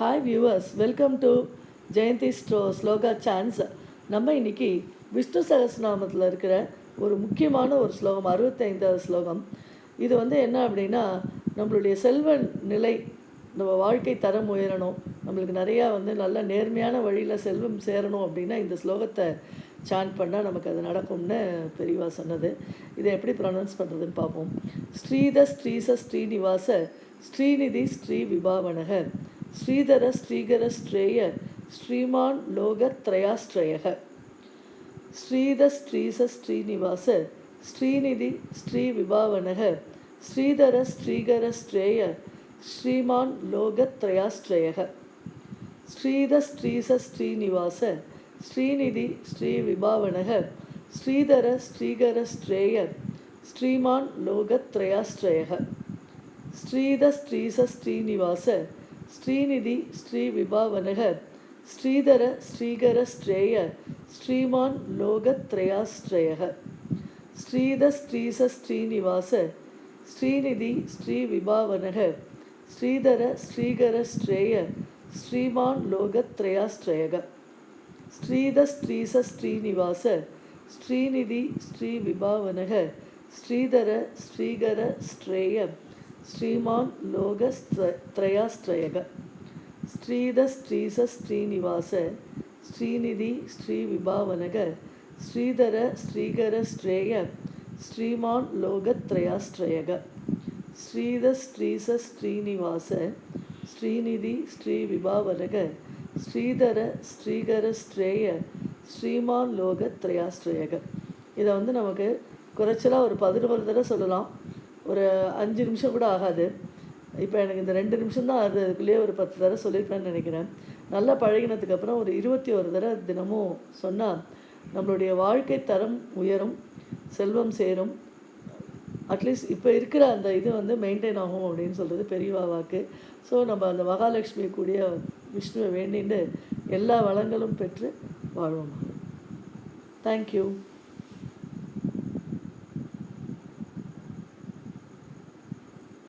Hi viewers welcome to Jayanthi ஸ்டோ ஸ்லோகா சான்ஸ் நம்ம இன்னைக்கு விஷ்ணு சகஸ்ரநாமத்தில் இருக்கிற ஒரு முக்கியமான ஒரு ஸ்லோகம் அறுபத்தைந்தாவது ஸ்லோகம். இது வந்து என்ன அப்படின்னா நம்மளுடைய செல்வ நிலை நம்ம வாழ்க்கை தரம் உயரணும். நம்மளுக்கு நிறையா வந்து நல்ல நேர்மையான வழியில் செல்வம் சேரணும் அப்படின்னா இந்த ஸ்லோகத்தை சாண்ட் பண்ணால் நமக்கு அது நடக்கும்னு பெரியவா சொன்னது. இதை எப்படி ப்ரொனவுன்ஸ் பண்ணுறதுன்னு பார்ப்போம். ஸ்ரீத ஸ்ரீச ஸ்ரீனிவாச ஸ்ரீநிதி ஸ்ரீ விபாவனக. ஸ்ரீதர ஸ்ரீகர ஸ்ரேய ஸ்ரீமான் லோக த்ரயாஸ்ரயக ஸ்ரீத ஸ்ரீச ஸ்ரீனிவாச ஸ்ரீநிதி ஸ்ரீ விபாவனக ஸ்ரீதர ஸ்ரீகர ஸ்ரேய ஸ்ரீமான் லோகத்ரயாஸ்ரயக ஸ்ரீத ஸ்ரீச ஸ்ரீனிவாச ஸ்ரீநிதி ஸ்ரீ விபாவனக ஸ்ரீதர ஸ்ரீகர ஸ்ரேய ஸ்ரீமான் லோகத்ரயாஸ்ரயக ஸ்ரீத ஸ்ரீச ஸ்ரீனிவாச ஸ்ரீநிதி ஸ்ரீ விபாவனகர் ஸ்ரீதர ஸ்ரீகர ஸ்ரேய ஸ்ரீமான் லோகத்ரயாஸ்ரயக ஸ்ரீத ஸ்ரீச ஸ்ரீனிவாச ஸ்ரீநிதி ஸ்ரீ விபாவனக ஸ்ரீதர ஸ்ரீகர ஸ்ரேய ஸ்ரீமான் லோகத்ரயாஸ்ரயக ஸ்ரீத ஸ்ரீச ஸ்ரீனிவாச ஸ்ரீநிதி ஸ்ரீ விபாவனக ஸ்ரீதர ஸ்ரீகர ஸ்ரேய ஸ்ரீமான் லோகஸ்திரயாஸ்திரயக ஸ்ரீத ஸ்ரீச ஸ்ரீனிவாச ஸ்ரீநிதி ஸ்ரீ விபாவனக ஸ்ரீதர ஸ்ரீகர ஸ்ரேய ஸ்ரீமான் லோகத்ரயாஸ்திரயக ஸ்ரீத ஸ்ரீச ஸ்ரீனிவாச ஸ்ரீநிதி ஸ்ரீ விபாவனக ஸ்ரீதர ஸ்ரீகர ஸ்ரேய ஸ்ரீமான் லோகத்ரயாஸ்திரயக இதை வந்து நமக்கு குறைச்சலாக ஒரு பதினோரு தடவை சொல்லலாம். ஒரு அஞ்சு நிமிஷம் கூட ஆகாது. இப்போ எனக்கு இந்த ரெண்டு நிமிஷம் தான் அது அதுக்குள்ளேயே ஒரு பத்து தடவை சொல்லியிருப்பேன்னு நினைக்கிறேன். நல்லா பழகினதுக்கப்புறம் ஒரு இருபத்தி ஒரு தடவை தினமும் சொன்னால் நம்மளுடைய வாழ்க்கை தரம் உயரும் செல்வம் சேரும். அட்லீஸ்ட் இப்போ இருக்கிற அந்த இது வந்து மெயின்டைன் ஆகும் அப்படின்னு சொல்கிறது பெரியவா வாக்கு. ஸோ நம்ம அந்த மகாலட்சுமி கூடிய விஷ்ணுவை வேண்டிட்டு எல்லா வளங்களும் பெற்று வாழ்வோம்? தேங்க்யூ